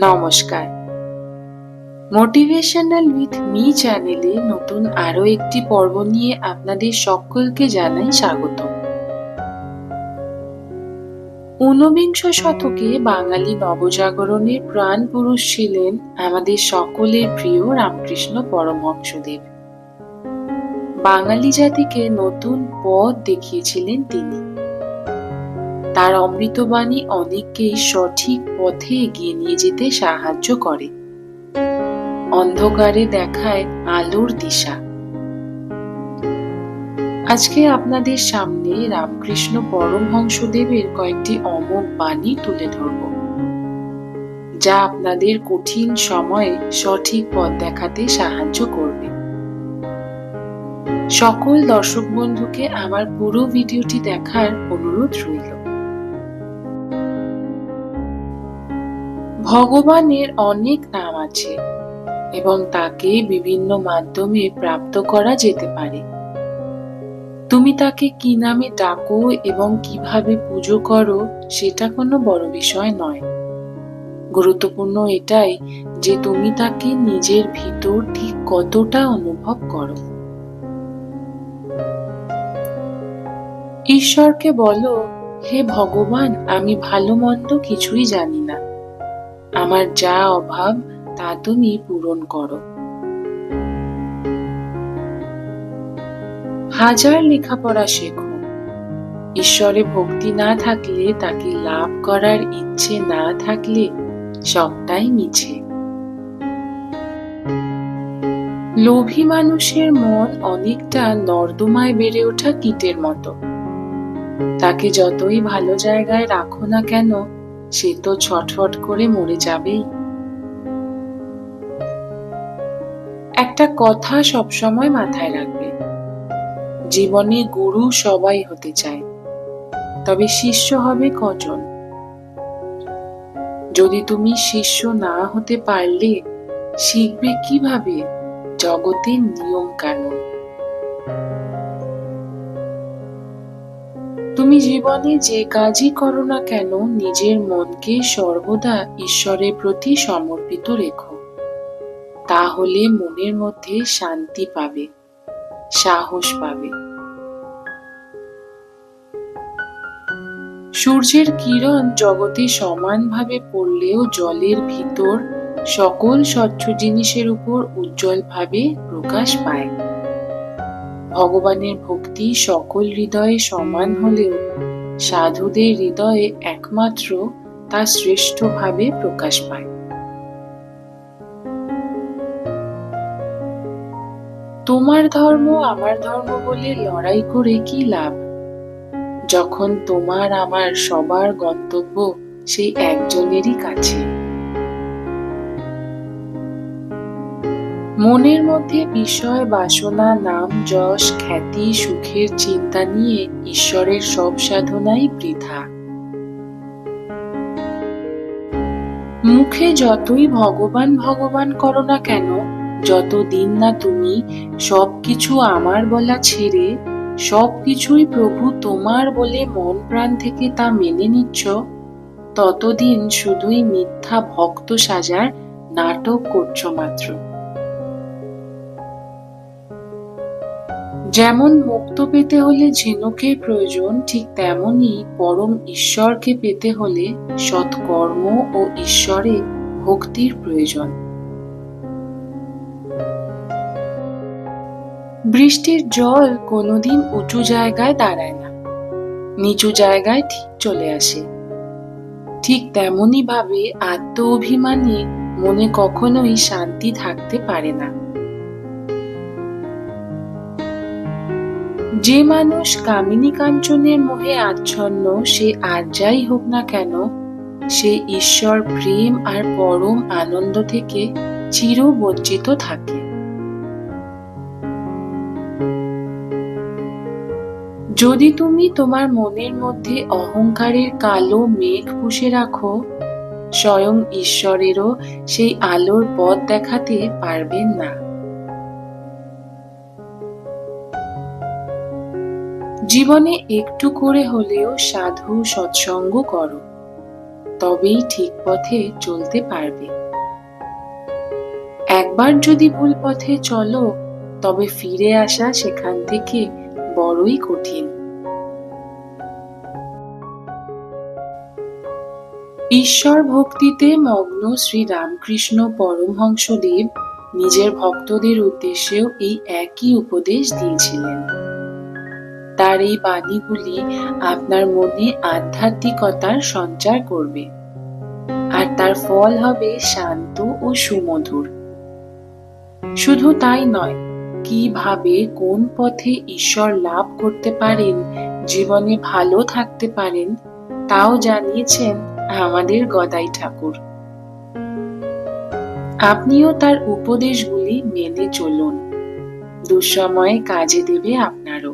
নমস্কার। Motivational with me চ্যানেলে নতুন আরও একটি পর্ব নিয়ে আপনাদের সকলকে জানাই স্বাগত ঊনবিংশ শতকে বাঙালি নবজাগরণের প্রাণ পুরুষ ছিলেন আমাদের সকলের প্রিয় রামকৃষ্ণ পরমহংসদেব। বাঙালি জাতিকে নতুন পথ দেখিয়েছিলেন তিনি। তার অমৃতবাণী অনেককেই সঠিক পথে এগিয়ে নিয়ে যেতে সাহায্য করে। অন্ধকারে দেখায় আলোর দিশা। আজকে আপনাদের সামনে রামকৃষ্ণ পরমহংসদেবের কয়েকটি অমোঘ বাণী তুলে ধরব, যা আপনাদের কঠিন সময়ে সঠিক পথ দেখাতে সাহায্য করবে। সকল দর্শক বন্ধুকে আমার পুরো ভিডিওটি দেখার অনুরোধ রইল। ভগবানের অনেক নাম আছে এবং তাকে বিভিন্ন মাধ্যমে প্রাপ্ত করা যেতে পারে। তুমি তাকে কি নামে ডাকো এবং কীভাবে পুজো করো সেটা কোনো বড় বিষয় নয়। গুরুত্বপূর্ণ এটাই যে তুমি তাকে নিজের ভিতর ঠিক কতটা অনুভব করো। ঈশ্বরকে বলো, হে ভগবান, আমি ভালো মন্দ কিছুই জানি না। আমার যা অভাব, তা তুমি পূরণ করো। হাজার লেখাপড়া শেখো। ঈশ্বরে ভক্তি না থাকলে, তাকে লাভ করার ইচ্ছে না থাকলে সবটাই মিছে। লোভী মানুষের মন অনেকটা নর্দমায় বেড়ে ওঠা কীটের মতো। তাকে যতই ভালো জায়গায় রাখো না কেন সে তো ছটফট করে মরে যাবেই। একটা কথা সবসময় মাথায় রাখবে। জীবনে গুরু সবাই হতে চায়, তবে শিষ্য হবে কজন? যদি তুমি শিষ্য না হতে পারলে, শিখবে কীভাবে জগতের নিয়ম কানুন তুমি জীবনে যে কাজই করো না কেন, নিজের মনকে সর্বদা ঈশ্বরের প্রতি সমর্পিত রেখো। তাহলে মনের মধ্যে শান্তি পাবে, সাহস পাবে। সূর্যের কিরণ জগতে সমানভাবে পড়লেও জলের ভিতর সকল স্বচ্ছ জিনিসের উপর উজ্জ্বলভাবে প্রকাশ পায়। ভগবানের ভক্তি সকল হৃদয়ে সমান হলেও সাধুদের হৃদয়ে একমাত্র তা শ্রেষ্ঠভাবে প্রকাশ পায়। তোমার ধর্ম আমার ধর্ম বলে লড়াই করে কি লাভ? যখন তোমার আমার সবার গন্তব্য সেই একজনেরই কাছে। মনের মধ্যে বিষয়, বাসনা, নাম, যশ, খ্যাতি, সুখের চিন্তা নিয়ে ঈশ্বরের সব সাধনাই বৃথা। মুখে যতই ভগবান ভগবান করো না কেন, যতদিন না তুমি সবকিছু আমার বলা ছেড়ে, সবকিছুই প্রভু তোমার বলে মন প্রাণ থেকে তা মেনে নিচ্ছ, ততদিন শুধুই মিথ্যা ভক্ত সাজার নাটক করছ মাত্র। যেমন মুক্ত পেতে হলে ঝিনুকের প্রয়োজন, ঠিক তেমনি পরম ঈশ্বরকে পেতে হলে সৎকর্ম ও ঈশ্বরে ভক্তির প্রয়োজন। বৃষ্টির জল কোনোদিন উঁচু জায়গায় দাঁড়ায় না, নিচু জায়গায় ঠিক চলে আসে। ঠিক তেমনই ভাবে আত্ম অভিমানী মনে কখনোই শান্তি থাকতে পারে না। যে মানুষ কামিনী কাঞ্চনের মোহে আচ্ছন্ন, সে আর যাই হোক না কেন, সে ঈশ্বর প্রেম আর পরম আনন্দ থেকে চির বঞ্চিত থাকে। যদি তুমি তোমার মনের মধ্যে অহংকারের কালো মেঘ পুষে রাখো, স্বয়ং ঈশ্বরেরও সেই আলোর পথ দেখাতে পারবেন না। জীবনে একটু করে হলেও সাধু সৎসঙ্গ করো, তবেই ঠিক পথে চলতে পারবে। একবার যদি ভুল পথে চলো, তবে ফিরে আসা সেখান থেকে বড়ই কঠিন। ঈশ্বর ভক্তিতে মগ্ন শ্রী রামকৃষ্ণ পরমহংসদেব নিজের ভক্তদের উদ্দেশ্যেও এই একই উপদেশ দিয়েছিলেন। তার এই বাণীগুলি আপনার মনে আধ্যাত্মিকতার সঞ্চার করবে। আর তার ফল হবে শান্ত ও সুমধুর। শুধু তাই নয়, কীভাবে, কোন পথে ঈশ্বর লাভ করতে পারেন, জীবনে ভালো থাকতে পারেন, তাও জানিয়েছেন আমাদের গদাই ঠাকুর। আপনিও তার উপদেশগুলি মেনে চলুন। দুঃসময়ে কাজে দেবে আপনারও।